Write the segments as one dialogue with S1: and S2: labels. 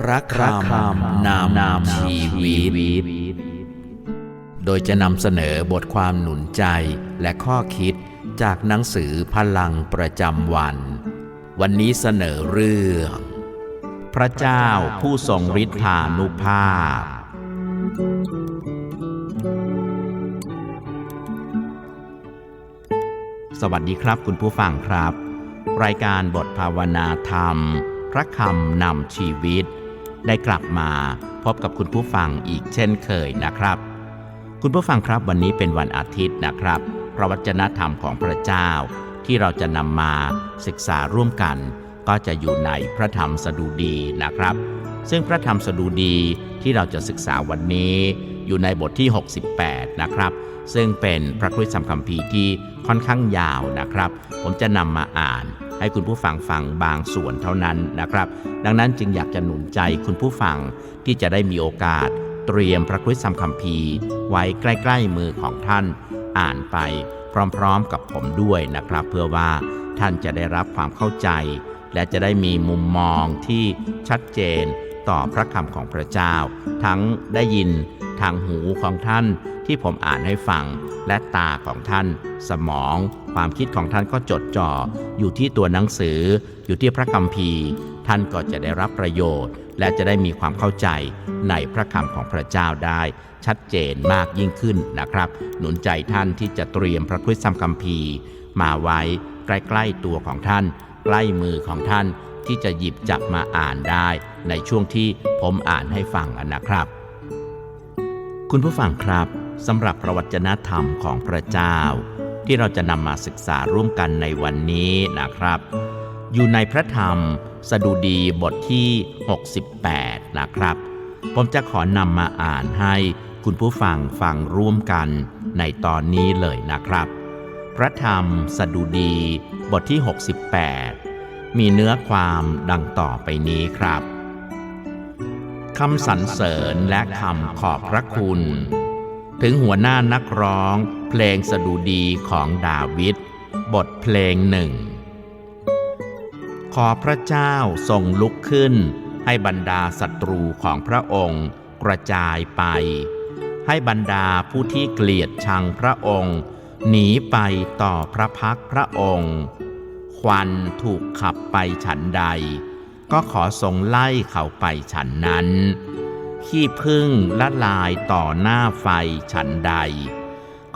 S1: พระคำนำนำชีวิต โดยจะนำเสนอบทความหนุนใจและข้อคิดจากหนังสือพลังประจำวัน วันนี้เสนอเรื่อง
S2: พระเจ้าผู้ทรงฤทธานุภาพ สวัสดีครับคุณผู้ฟังครับ รายการบทภาวนาธรรม พระคำนำชีวิต ได้กลับมาพบกับคุณผู้ฟังอีกเช่นเคยนะครับ คุณผู้ฟังครับวันนี้เป็นวันอาทิตย์นะครับ พระวจนะธรรมของพระเจ้า ที่เราจะนำมาศึกษาร่วมกัน ก็จะอยู่ในพระธรรมสดุดีนะครับ ซึ่งพระธรรมสดุดีที่เราจะศึกษาวันนี้อยู่ในบทที่ 68 นะครับ ซึ่งเป็นพระคัมภีร์คัมภีร์ที่ค่อนข้างยาวนะครับ ผมจะนำมาอ่าน ให้คุณผู้ฟังฟังบางส่วนเท่านั้นนะครับ ดังนั้นจึงอยากจะหนุนใจคุณผู้ฟังที่จะได้มีโอกาส เตรียมพระคัมภีร์ ไว้ใกล้ๆมือของท่าน อ่านไปพร้อมๆกับผมด้วยนะครับ เพื่อว่าท่านจะได้รับความเข้าใจ และจะได้มีมุมมองที่ชัดเจน ต่อพระคำของพระเจ้า ทั้งได้ยินทางหูของท่านที่ผมอ่านให้ฟัง และตาของท่าน สมอง ความคิดของท่านก็จดจ่ออยู่ที่ตัวหนังสือ อยู่ที่พระคัมภีร์ท่านก็จะได้รับประโยชน์ และจะได้มีความเข้าใจในพระคำของพระเจ้าได้ ชัดเจนมากยิ่งขึ้นนะครับ หนุนใจท่านที่จะเตรียมพระคัมภีร์ มาไว้ใกล้ๆตัวของท่าน ใกล้มือของท่าน ที่จะหยิบจับมาอ่านได้ ในช่วงที่ผมอ่านให้ฟังนะครับ คุณผู้ฟังครับสำหรับประวัติธรรมของพระเจ้า ที่เราจะนำมาศึกษาร่วมกันในวันนี้นะครับ อยู่ในพระธรรมสดุดีบทที่ 68 นะครับ ผมจะขอนำมาอ่านให้คุณผู้ฟังฟังร่วมกันในตอนนี้เลยนะครับ พระธรรมสดุดีบทที่ 68 มีเนื้อความดังต่อไปนี้ครับคำสรรเสริญและคำขอบพระคุณ ถึงหัวหน้านักร้องเพลงสดุดีของดาวิดบทเพลงหนึ่ง ขอพระเจ้าทรงลุกขึ้น ให้บรรดาศัตรูของพระองค์กระจายไป ให้บรรดาผู้ที่เกลียดชังพระองค์ หนีไปต่อพระพักพระองค์ ควันถูกขับไปฉันใด ก็ขอทรงไล่เขาไปฉันนั้น ขี้พึ่งละลายต่อหน้าไฟฉันใด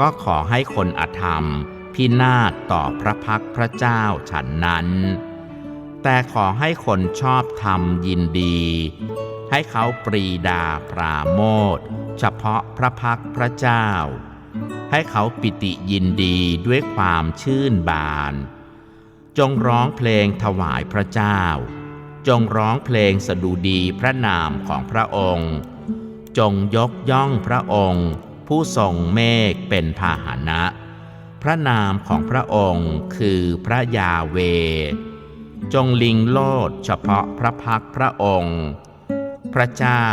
S2: ก็ขอให้คนอธรรมพินาศต่อพระพักพระเจ้าฉันนั้น แต่ขอให้คนชอบธรรมยินดี ให้เขาปรีดาปราโมทเฉพาะพระพักพระเจ้า ให้เขาปิติยินดีด้วยความชื่นบาน จงร้องเพลงถวายพระเจ้า จงร้องเพลงสดุดีพระนามของพระองค์ จงยกย่องพระองค์ ผู้ทรงเมฆเป็นพาหนะ พระนามของพระองค์คือพระยาเว จงลิงโลดเฉพาะพระพักพระองค์ พระเจ้า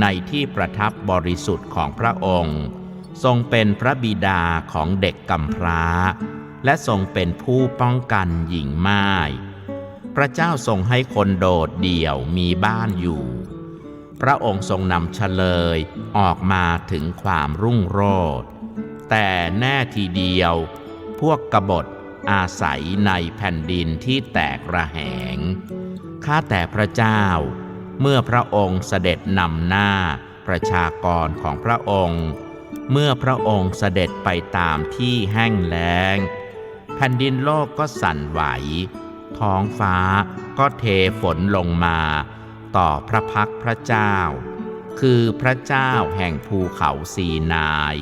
S2: ในที่ประทับบริสุทธิ์ของพระองค์ ทรงเป็นพระบิดาของเด็กกำพร้า และทรงเป็นผู้ป้องกันหญิงไม่ายพระเจ้าทรงให้คนโดดเดี่ยวมีบ้านอยู่ พระองค์ทรงนำเฉลยออกมาถึงความรุ่งโรจน์แต่แน่ทีเดียว พวกกบฏอาศัยในแผ่นดินที่แตกระแหง ข้าแต่พระเจ้า เมื่อพระองค์เสด็จนำหน้าประชากรของพระองค์ เมื่อพระองค์เสด็จไปตามที่แห้งแล้ง ผ่นดินโลกก็สั่นไหว ท้องฟ้าก็เทฝนลงมา ต่อพระพักพระเจ้า คือพระเจ้าแห่งภูเขาสีนาย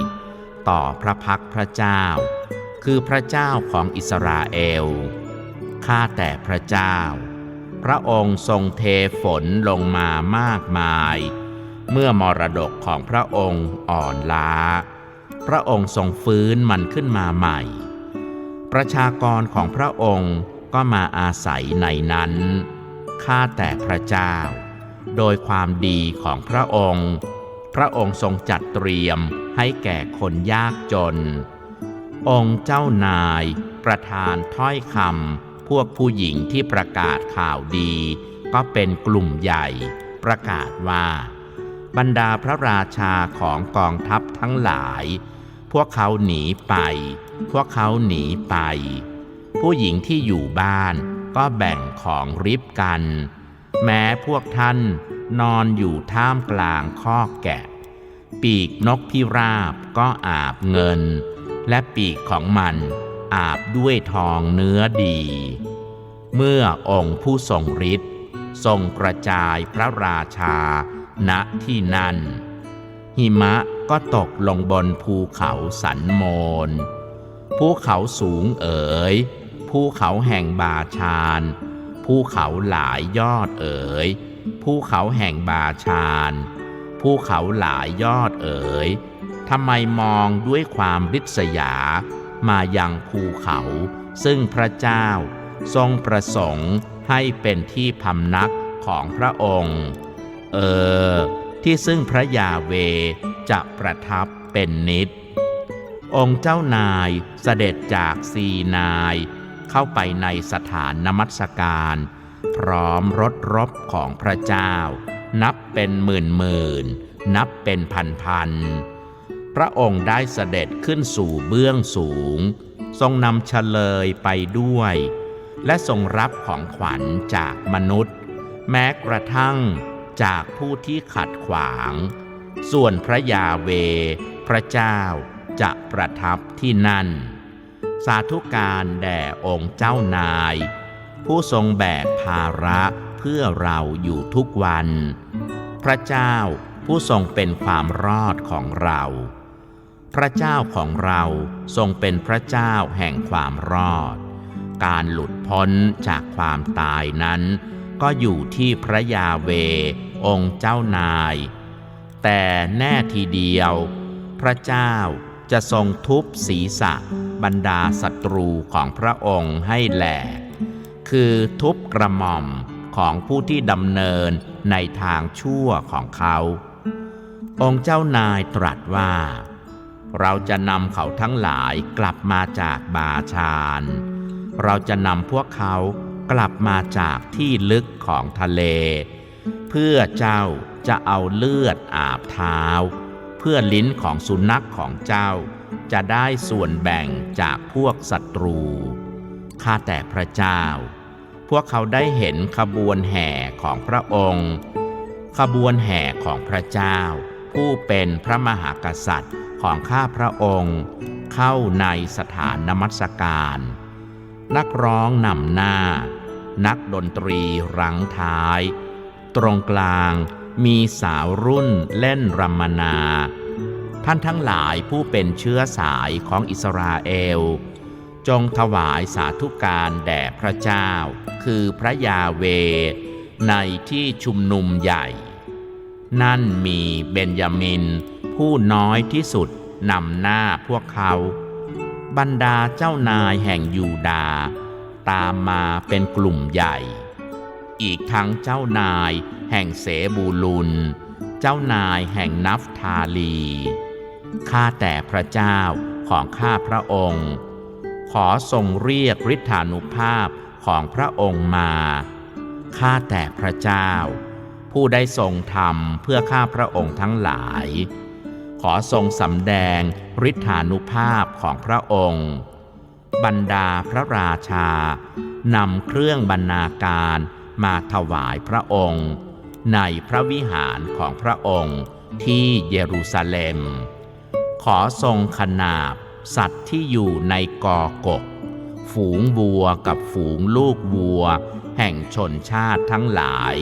S2: ต่อพระพักพระเจ้า คือพระเจ้าของอิสราเอล ข้าแต่พระเจ้า พระองค์ทรงเทฝนลงมามากมาย เมื่อมรดกของพระองค์อ่อนล้า พระองค์ทรงฟื้นมันขึ้นมาใหม่ ประชากรของพระองค์ก็มาอาศัยในนั้น ข้าแต่พระเจ้า โดยความดีของพระองค์ พระองค์ทรงจัดเตรียมให้แก่คนยากจน องค์เจ้านายประทานถ้อยคำพวกผู้หญิงที่ประกาศข่าวดี ก็เป็นกลุ่มใหญ่ประกาศว่า บรรดาพระราชาของกองทัพทั้งหลาย พวกเขาหนีไป พวกเขาหนีไป ผู้หญิงที่อยู่บ้านก็แบ่งของริบกัน แม้พวกท่านนอนอยู่ท่ามกลางข้อกแกะ ปีกนกพิราบก็อาบเงิน และปีกของมันอาบด้วยทองเนื้อดี เมื่อองค์ผู้ทรงฤทธิ์ทรงกระจายพระราชาณที่นั่น หิมะก็ตกลงบนภูเขาสันโมน ภูเขาสูงเอ๋ย ภูเขาแห่งบาชาญภูเขาหลายยอดเอ๋ย ภูเขาแห่งบาชาญภูเขาหลายยอดเอ๋ยทำไมมองด้วยความริษยา มายังภูเขา ซึ่งพระเจ้า ทรงประสงค์ให้เป็นที่พำนักของพระองค์ เออ ที่ซึ่งพระยาเวจะประทับเป็นนิด องค์เจ้านายเสด็จจากซีนาย เข้าไปในสถานนมัสการ พร้อมรถรบของพระเจ้า นับเป็นหมื่นหมื่นนับเป็นพันพันพระองค์ได้เสด็จขึ้นสู่เบื้องสูง ทรงนำเฉลยไปด้วย และทรงรับของขวัญจากมนุษย์ แม้กระทั่ง จากผู้ที่ขัดขวาง ส่วนพระยาเว พระเจ้าจะประทับที่นั่น สาธุการแด่องค์เจ้านาย ผู้ทรงแบกภาระเพื่อเราอยู่ทุกวัน พระเจ้าผู้ทรงเป็นความรอดของเรา พระเจ้าของเราทรงเป็นพระเจ้าแห่งความรอด การหลุดพ้นจากความตายนั้น ก็อยู่ที่พระยาเว องค์เจ้านาย แต่แน่ทีเดียว พระเจ้าจะทรงทุบศีรษะบรรดาศัตรูของพระองค์ให้แหลก คือทุบกระหม่อมของผู้ที่ดำเนินในทางชั่วของเขา องค์เจ้านายตรัสว่า เราจะนำเขาทั้งหลายกลับมาจากบาชานเราจะนำพวกเขากลับมาจากที่ลึกของทะเล เพื่อเจ้าจะเอาเลือดอาบเท้า เพื่อลิ้นของสุนัขของเจ้า จะได้ส่วนแบ่งจากพวกศัตรู ข้าแต่พระเจ้า พวกเขาได้เห็นขบวนแห่ของพระองค์ ขบวนแห่ของพระเจ้า ผู้เป็นพระมหากษัตริย์ของข้าพระองค์ เข้าในสถานนมัสการ นักร้องนำหน้า นักดนตรีรังท้าย ตรงกลางมีสาวรุ่นเล่นรำมนา ท่านทั้งหลายผู้เป็นเชื้อสายของอิสราเอล จงถวายสาธุการแด่พระเจ้า คือพระยาเว ในที่ชุมนุมใหญ่ นั่นมีเบนยามิน ผู้น้อยที่สุดนำหน้าพวกเขา บรรดาเจ้านายแห่งยูดา ตามมาเป็นกลุ่มใหญ่ อีกทั้งเจ้านายแห่งเสบูลุน เจ้านายแห่งนัฟทาลี ข้าแต่พระเจ้าของข้าพระองค์ ขอทรงเรียกฤทธานุภาพของพระองค์มา ข้าแต่พระเจ้า ผู้ได้ทรงทำเพื่อข้าพระองค์ทั้งหลาย ขอทรงสำแดงฤทธานุภาพของพระองค์ บรรดาพระราชานำเครื่องบรรณาการ มาถวายพระองค์ ในพระวิหารของพระองค์ที่เยรูซาเล็ม ขอทรงขนาบสัตว์ที่อยู่ในกอกก ฝูงวัวกับฝูงลูกวัว แห่งชนชาติทั้งหลาย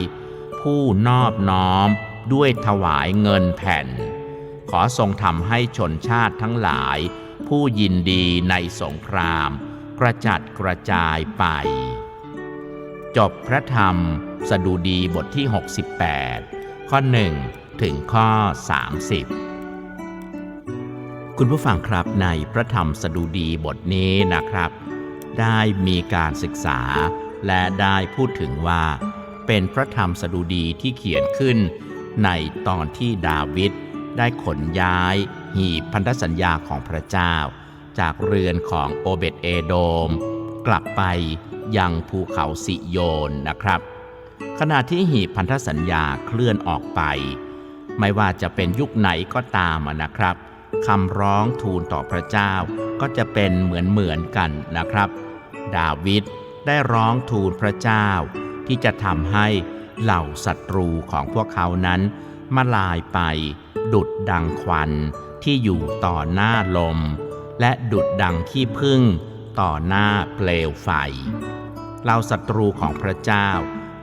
S2: ผู้นอบน้อมด้วยถวายเงินแผ่น ขอทรงทำให้ชนชาติทั้งหลาย ผู้ยินดีในสงคราม กระจัดกระจายไป จบพระธรรม สดุดีบทที่ 68 ข้อ 1 ถึงข้อ 30 คุณผู้ฟังครับในพระธรรมสดุดีบทนี้นะครับ ได้มีการศึกษา และได้พูดถึงว่า เป็นพระธรรมสดุดีที่เขียนขึ้น ในตอนที่ดาวิดได้ขนย้าย หีบพันธสัญญาของพระเจ้า จากเรือนของโอเบตเอโดม กลับไป ยังภูเขาสิโยนนะครับ ขณะที่หีบพันธสัญญาเคลื่อนออกไป ไม่ว่าจะเป็นยุคไหนก็ตามนะครับคำร้องทูลต่อพระเจ้าก็จะเป็นเหมือนเหมือนกันนะครับ ดาวิดได้ร้องทูลพระเจ้า ที่จะทำให้เหล่าศัตรูของพวกเขานั้นมาลายไป ดุดดังควันที่อยู่ต่อหน้าลม และดุดดังขี้พึ่ง ต่อหน้าเปลวไฟเหล่าศัตรูของพระเจ้า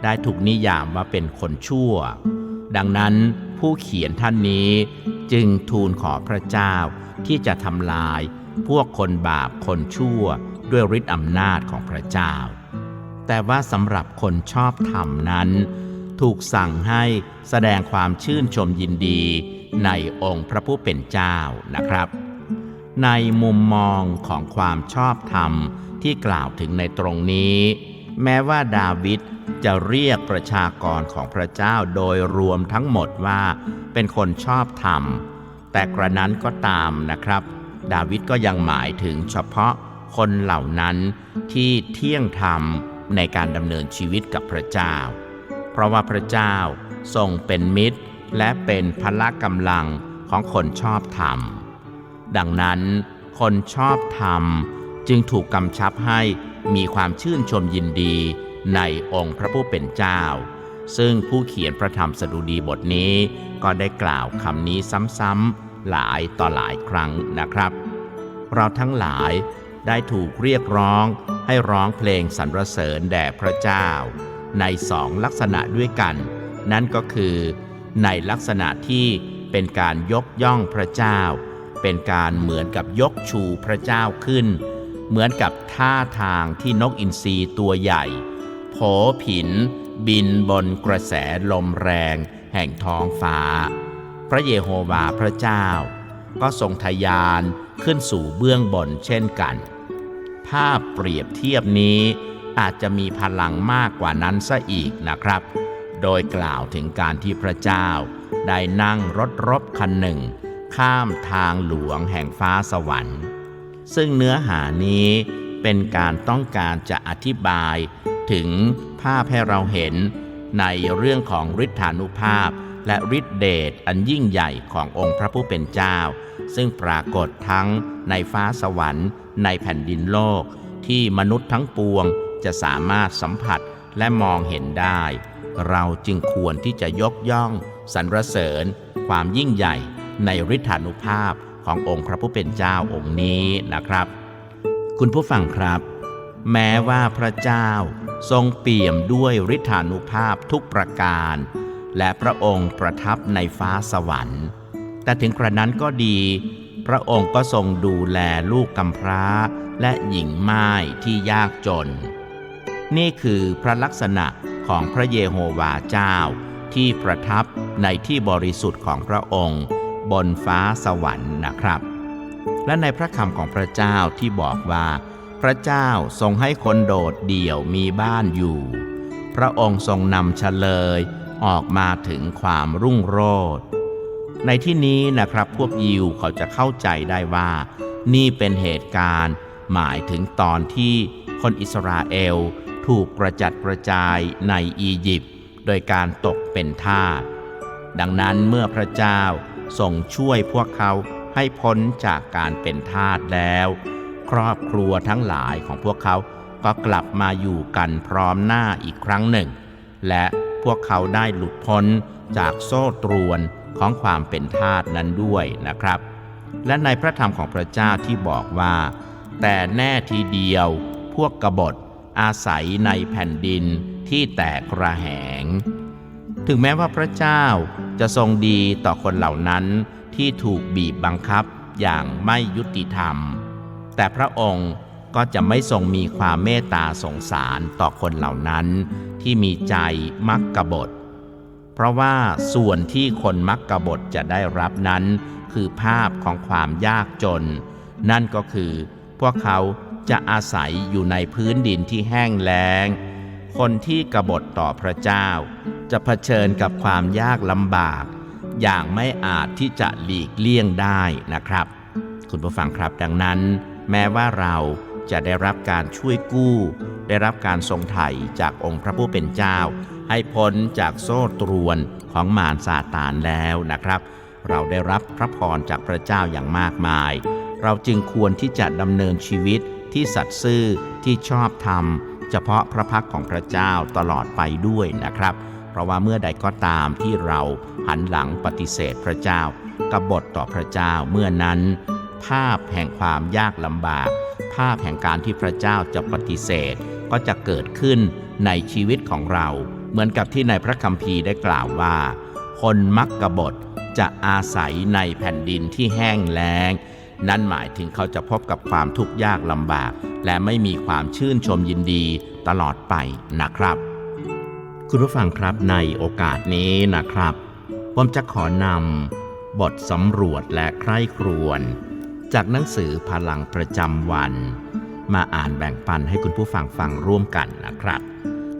S2: ได้ถูกนิยามว่าเป็นคนชั่ว ดังนั้นผู้เขียนท่านนี้จึงทูลขอพระเจ้าที่จะทำลาย พวกคนบาปคนชั่วด้วยฤทธิอำนาจของพระเจ้า แต่ว่าสำหรับคนชอบธรรมนั้น ถูกสั่งให้แสดงความชื่นชมยินดีในองค์พระผู้เป็นเจ้านะครับ ในมุมมองของความชอบธรรมที่กล่าวถึงในตรงนี้ แม้ว่าดาวิดจะเรียกประชากรของพระเจ้าโดยรวมทั้งหมดว่าเป็นคนชอบธรรม แต่กระนั้นก็ตามนะครับ ดาวิดก็ยังหมายถึงเฉพาะคนเหล่านั้นที่เที่ยงธรรมในการดำเนินชีวิตกับพระเจ้า เพราะว่าพระเจ้าทรงเป็นมิตร และเป็นพละกำลังของคนชอบธรรม ดังนั้น คนชอบธรรม จึงถูกกำชับให้มีความชื่นชมยินดีในองค์พระผู้เป็นเจ้า ซึ่งผู้เขียนพระธรรมสดุดีบทนี้ ก็ได้กล่าวคำนี้ซ้ำๆหลายต่อหลายครั้งนะครับ เราทั้งหลายได้ถูกเรียกร้องให้ร้องเพลงสรรเสริญแด่พระเจ้า ในสองลักษณะด้วยกัน นั่นก็คือ ในลักษณะที่เป็นการยกย่องพระเจ้า เป็นการเหมือนกับยกชูพระเจ้าขึ้น เหมือนกับท่าทางที่นกอินทรีตัวใหญ่โผผิน บินบนกระแสลมแรง แห่งท้องฟ้า พระเยโฮวาห์พระเจ้า ก็ทรงทะยานขึ้นสู่เบื้องบนเช่นกัน ภาพเปรียบเทียบนี้อาจจะมีพลังมากกว่านั้นซะอีกนะครับ โดยกล่าวถึงการที่พระเจ้าได้นั่งรถรบคันหนึ่ง ข้ามทางหลวงแห่งฟ้าสวรรค์ ซึ่งเนื้อหานี้เป็นการต้องการจะอธิบายถึงภาพให้เราเห็นในเรื่องของฤทธานุภาพและฤทธิเดชอันยิ่งใหญ่ขององค์พระผู้เป็นเจ้า ซึ่งปรากฏทั้งในฟ้าสวรรค์ในแผ่นดินโลก ที่มนุษย์ทั้งปวงจะสามารถสัมผัสและมองเห็นได้ เราจึงควรที่จะยกย่องสรรเสริญความยิ่งใหญ่ ในฤทธานุภาพขององค์พระผู้เป็นเจ้าองค์นี้นะครับ คุณผู้ฟังครับ แม้ว่าพระเจ้าทรงเปี่ยมด้วยฤทธานุภาพทุกประการ และพระองค์ประทับในฟ้าสวรรค์ แต่ถึงกระนั้นก็ดี พระองค์ก็ทรงดูแลลูกกำพร้าและหญิงม่ายที่ยากจน นี่คือพระลักษณะของพระเยโฮวาห์เจ้าที่ประทับในที่บริสุทธิ์ของพระองค์ บนฟ้าสวรรค์นะครับ และในพระคำของพระเจ้าที่บอกว่า พระเจ้าทรงให้คนโดดเดี่ยวมีบ้านอยู่ พระองค์ทรงนำเฉลยออกมาถึงความรุ่งโรจน์ในที่นี้นะครับพวกยิวเขาจะเข้าใจได้ว่า นี่เป็นเหตุการณ์ หมายถึงตอนที่คนอิสราเอลถูกกระจัดกระจายในอียิปต์โดยการตกเป็นทาสดังนั้นเมื่อพระเจ้า ทรงช่วยพวกเขาให้พ้นจากการเป็นทาสแล้ว ครอบครัวทั้งหลายของพวกเขาก็กลับมาอยู่กันพร้อมหน้าอีกครั้งหนึ่ง และพวกเขาได้หลุดพ้นจากโซ่ตรวนของความเป็นทาสนั้นด้วยนะครับ และในพระธรรมของพระเจ้าที่บอกว่า แต่แน่ทีเดียวพวกกบฏอาศัยในแผ่นดินที่แตกระแหง ถึงแม้ว่าพระเจ้า จะทรงดีต่อคนเหล่านั้นที่ถูกบีบบังคับอย่างไม่ยุติธรรม แต่พระองค์ก็จะไม่ทรงมีความเมตตาสงสารต่อคนเหล่านั้นที่มีใจมักกบฏ เพราะว่าส่วนที่คนมักกบฏจะได้รับนั้น คือภาพของความยากจน นั่นก็คือพวกเขาจะอาศัยอยู่ในพื้นดินที่แห้งแล้ง คนที่กบฏต่อพระเจ้าจะเผชิญกับความยากลำบาก อย่างไม่อาจที่จะหลีกเลี่ยงได้นะครับ คุณผู้ฟังครับดังนั้น แม้ว่าเราจะได้รับการช่วยกู้ ได้รับการทรงไถ่จากองค์พระผู้เป็นเจ้า ให้พ้นจากโซ่ตรวนของมารซาตานแล้วนะครับ เราได้รับพระพรจากพระเจ้าอย่างมากมาย เราจึงควรที่จะดำเนินชีวิตที่สัตย์ซื่อที่ชอบธรรม เฉพาะพระพักของพระเจ้าตลอดไปด้วยนะครับ เพราะว่าเมื่อใดก็ตามที่เราหันหลังปฏิเสธพระเจ้ากบฏต่อพระเจ้าเมื่อนั้น ภาพแห่งความยากลำบาก ภาพแห่งการที่พระเจ้าจะปฏิเสธ ก็จะเกิดขึ้นในชีวิตของเรา เหมือนกับที่ในพระคัมภีร์ได้กล่าวว่า คนมักกบฏจะอาศัยในแผ่นดินที่แห้งแล้ง นั่นหมายถึงเขาจะพบกับความทุกข์ยากลำบาก และไม่มีความชื่นชมยินดีตลอดไปนะครับ คุณผู้ฟังครับในโอกาสนี้นะครับ ผมจะขอนำบทสำรวจและใคร่ครวญจากหนังสือพลังประจำวัน มาอ่านแบ่งปันให้คุณผู้ฟังฟังร่วมกันนะครับ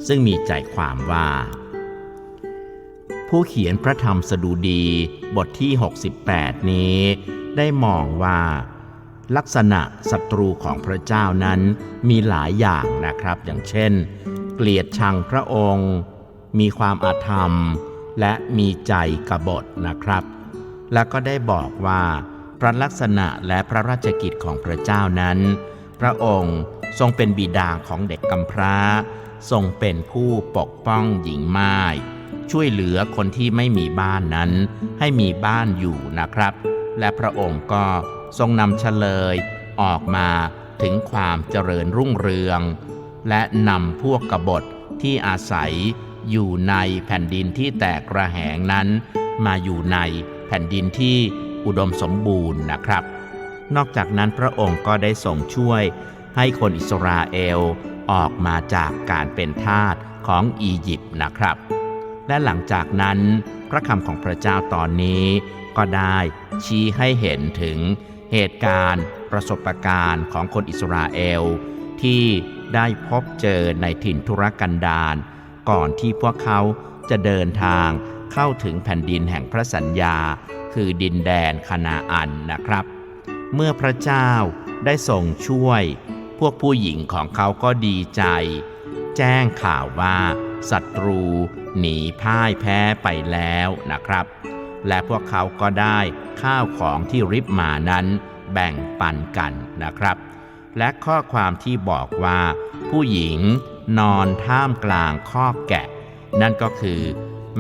S2: ซึ่งมีใจความว่าผู้เขียนพระธรรมสดุดีบทที่ 68 นี้ ได้มองว่า ลักษณะศัตรูของพระเจ้านั้นมีหลายอย่างนะครับ อย่างเช่น เกลียดชังพระองค์ มีความอาธรรม และมีใจกบฏนะครับ แล้วก็ได้บอกว่า พระลักษณะและพระราชกิจของพระเจ้านั้น พระองค์ทรงเป็นบิดาของเด็กกำพร้า ทรงเป็นผู้ปกป้องหญิงม่ายช่วยเหลือคนที่ไม่มีบ้านนั้นให้มีบ้านอยู่นะครับ และพระองค์ก็ทรงนำเฉลยออกมาถึงความเจริญรุ่งเรือง และนำพวกกบฏที่อาศัยอยู่ในแผ่นดินที่แตกระแหงนั้น มาอยู่ในแผ่นดินที่อุดมสมบูรณ์นะครับ นอกจากนั้นพระองค์ก็ได้ทรงช่วยให้คนอิสราเอลออกมาจากการเป็นทาสของอียิปต์นะครับ และหลังจากนั้นพระคำของพระเจ้าตอนนี้ ก็ได้ชี้ให้เห็นถึงเหตุการณ์ประสบการณ์ของคนอิสราเอล ที่ได้พบเจอในถิ่นทุรกันดารก่อนที่พวกเขาจะเดินทางเข้าถึงแผ่นดินแห่งพระสัญญา คือดินแดนคณาอันนะครับ เมื่อพระเจ้าได้ทรงช่วย พวกผู้หญิงของเขาก็ดีใจ แจ้งข่าวว่าศัตรูหนีพ่ายแพ้ไปแล้วนะครับ และพวกเขาก็ได้ข้าวของที่ริบมานั้นแบ่งปันกันนะครับ และข้อความที่บอกว่า ผู้หญิงนอนท่ามกลางข้อแกะ นั่นก็คือ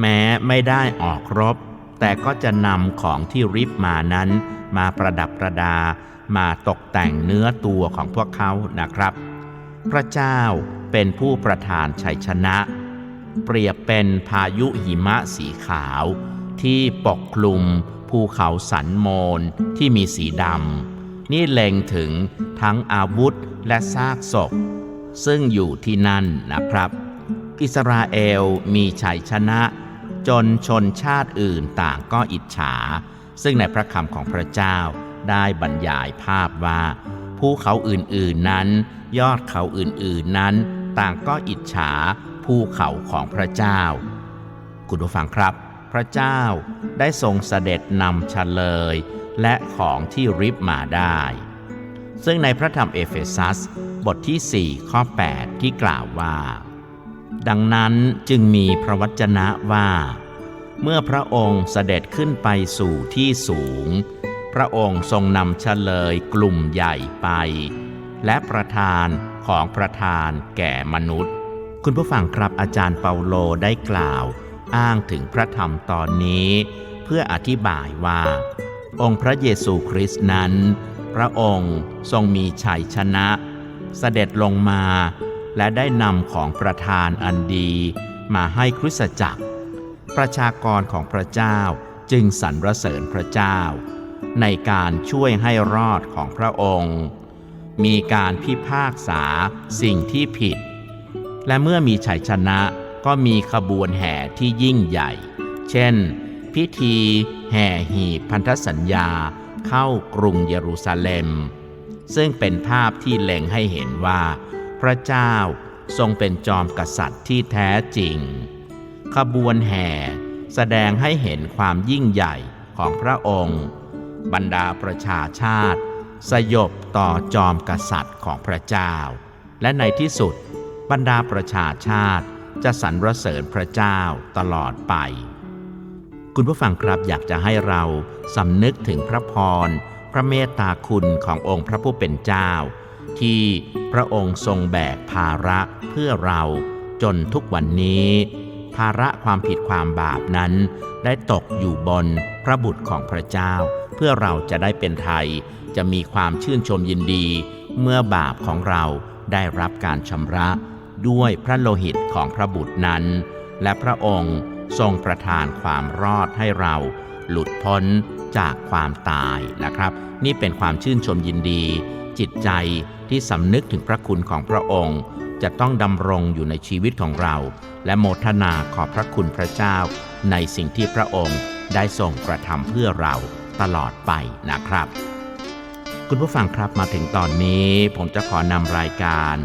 S2: แม้ไม่ได้ออกรบ แต่ก็จะนำของที่ริบมานั้น มาประดับประดา มาตกแต่งเนื้อตัวของพวกเขานะครับ พระเจ้าเป็นผู้ประทานชัยชนะ เปรียบเป็นพายุหิมะสีขาว ที่ปกคลุมภูเขาสันโมนที่มีสีดำ นี่เล็งถึงทั้งอาวุธและซากศพ ซึ่งอยู่ที่นั่นนะครับ อิสราเอลมีชัยชนะ จนชนชาติอื่นต่างก็อิจฉา ซึ่งในพระคำของพระเจ้าได้บรรยายภาพว่าภูเขาอื่นๆนั้น ยอดเขาอื่นๆนั้น ต่างก็อิจฉาภูเขาของพระเจ้า คุณผู้ฟังครับ พระเจ้าได้ทรงเสด็จนำเฉลย และของที่ริบมาได้ ซึ่งในพระธรรมเอเฟซัส บทที่ 4 ข้อ 8 ที่กล่าวว่า ดังนั้นจึงมีพระวจนะว่า เมื่อพระองค์เสด็จขึ้นไปสู่ที่สูง พระองค์ทรงนำเฉลยกลุ่มใหญ่ไป และประทานของประทานแก่มนุษย์ คุณผู้ฟังครับอาจารย์เปาโลได้กล่าว อ้างถึงพระธรรมตอนนี้ เพื่ออธิบายว่า องค์พระเยซูคริสต์นั้น พระองค์ทรงมีชัยชนะ เสด็จลงมา และได้นำของประทานอันดีมาให้คริสตจักร ประชากรของพระเจ้าจึงสรรเสริญพระเจ้า ในการช่วยให้รอดของพระองค์ มีการพิพากษาสิ่งที่ผิด และเมื่อมีชัยชนะ ก็มีขบวนแห่ที่ยิ่งใหญ่ เช่น พิธีแห่หีบพันธสัญญาเข้ากรุงเยรูซาเล็ม ซึ่งเป็นภาพที่เล็งให้เห็นว่า พระเจ้าทรงเป็นจอมกษัตริย์ที่แท้จริง ขบวนแห่แสดงให้เห็นความยิ่งใหญ่ของพระองค์ บรรดาประชาชาติ สยบต่อจอมกษัตริย์ของพระเจ้า และในที่สุดบรรดาประชาชาติ จะสรรเสริญพระเจ้าตลอดไป คุณผู้ฟังครับอยากจะให้เราสำนึกถึงพระพร พระเมตตาคุณขององค์พระผู้เป็นเจ้า ที่พระองค์ทรงแบกภาระเพื่อเราจนทุกวันนี้ ภาระความผิดความบาปนั้น ได้ตกอยู่บนพระบุตรของพระเจ้า เพื่อเราจะได้เป็นไทย จะมีความชื่นชมยินดี เมื่อบาปของเราได้รับการชำระ ด้วยพระโลหิตของพระบุตรนั้น และพระองค์ทรงประทานความรอดให้เราหลุดพ้นจากความตายนะครับ นี่เป็นความชื่นชมยินดี จิตใจที่สำนึกถึงพระคุณของพระองค์ จะต้องดำรงอยู่ในชีวิตของเรา และโมทนาขอบพระคุณพระเจ้า ในสิ่งที่พระองค์ได้ทรงกระทำเพื่อเราตลอดไปนะครับ คุณผู้ฟังครับมาถึงตอนนี้ ผมจะขอนำรายการ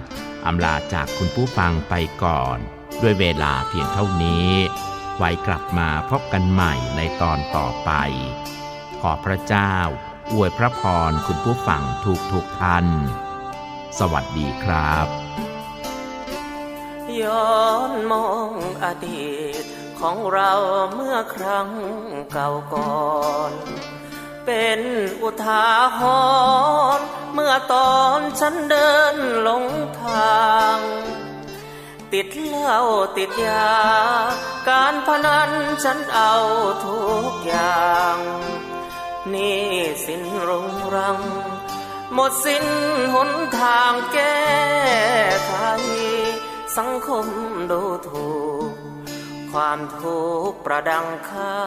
S2: อำลาจากคุณผู้ฟังไปก่อน ด้วยเวลาเพียงเท่านี้ ไว้กลับมาพบกันใหม่ในตอนต่อไป ขอพระเจ้า อวยพระพรคุณผู้ฟังทุกทุกท่าน สวัสดีครับ
S3: ย้อนมองอดีตของเราเมื่อครั้งเก่าก่อน เป็นอุทาหรณ์เมื่อตอนฉันเดินหลงทาง ติดเหล้าติดยา การพนันฉันเอาทุกอย่าง นี่สินรุงรัง หมดสิ้นหนทางแก้ไขสังคมดูถูก ความทุกข์ประดังเข้า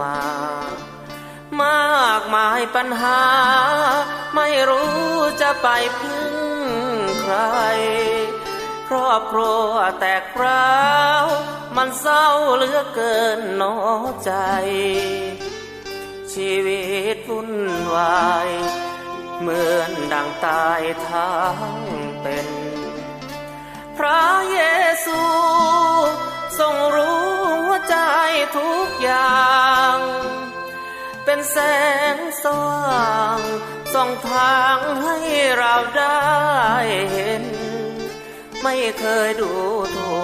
S3: มา มากมายปัญหา ไม่รู้จะไปพึ่งใคร ครอบครัวแตกร้าว มันเศร้าเหลือเกินหนอใจ ชีวิตวุ่นวาย เหมือนดังตายทั้งเป็น พระเยซูทรงรู้หัวใจทุกอย่าง เป็นแสงสว่างส่องทางให้เราได้เห็น ไม่เคยดูถู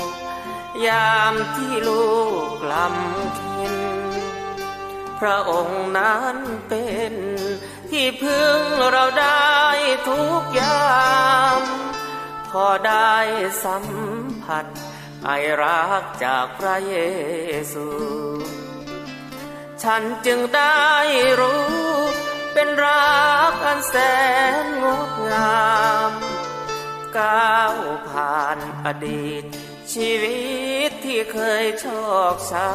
S3: กยามที่ลูกลำเค็นพระองค์นั้นเป็นที่พึ่งเราได้ทุกยาม พอได้สัมผัสไอรักจากพระเยซู ฉันจึงได้รู้ เป็นรักอันแสนงดงามก้าวผ่านอดีต ชีวิตที่เคยชอกช้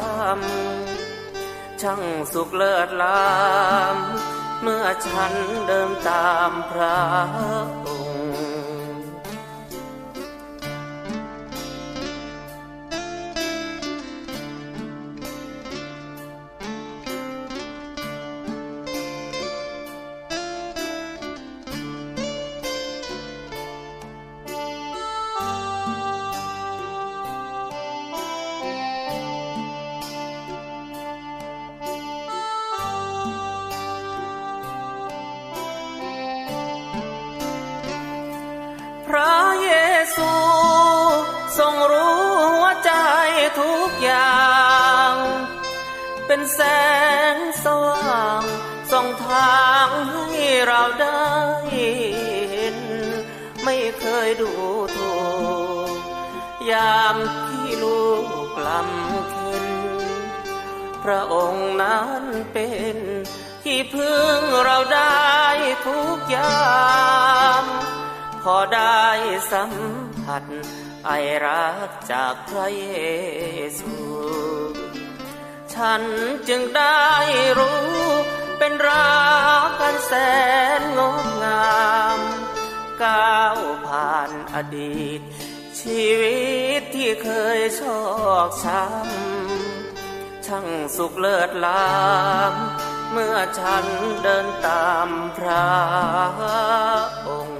S3: ำช่างสุขเลิศล้ำเมื่อฉันเดินตามพระ ซูทรงรู้หัวใจทุกอย่าง เป็นแสงสว่างส่องทางให้เราได้เห็น ไม่เคยดูถูกยามที่ลูกลำเค็นพระองค์นั้นเป็นที่พึ่งเราได้ทุกยาม พอได้สัม ผัสไอรักจากพระเยซู ฉันจึงได้รู้ เป็นรักกันแสนงดงาม ก้าวผ่านอดีต ชีวิตที่เคยชอกช้ำช่างสุขเลิศล้ำเมื่อฉันเดินตามพระองค์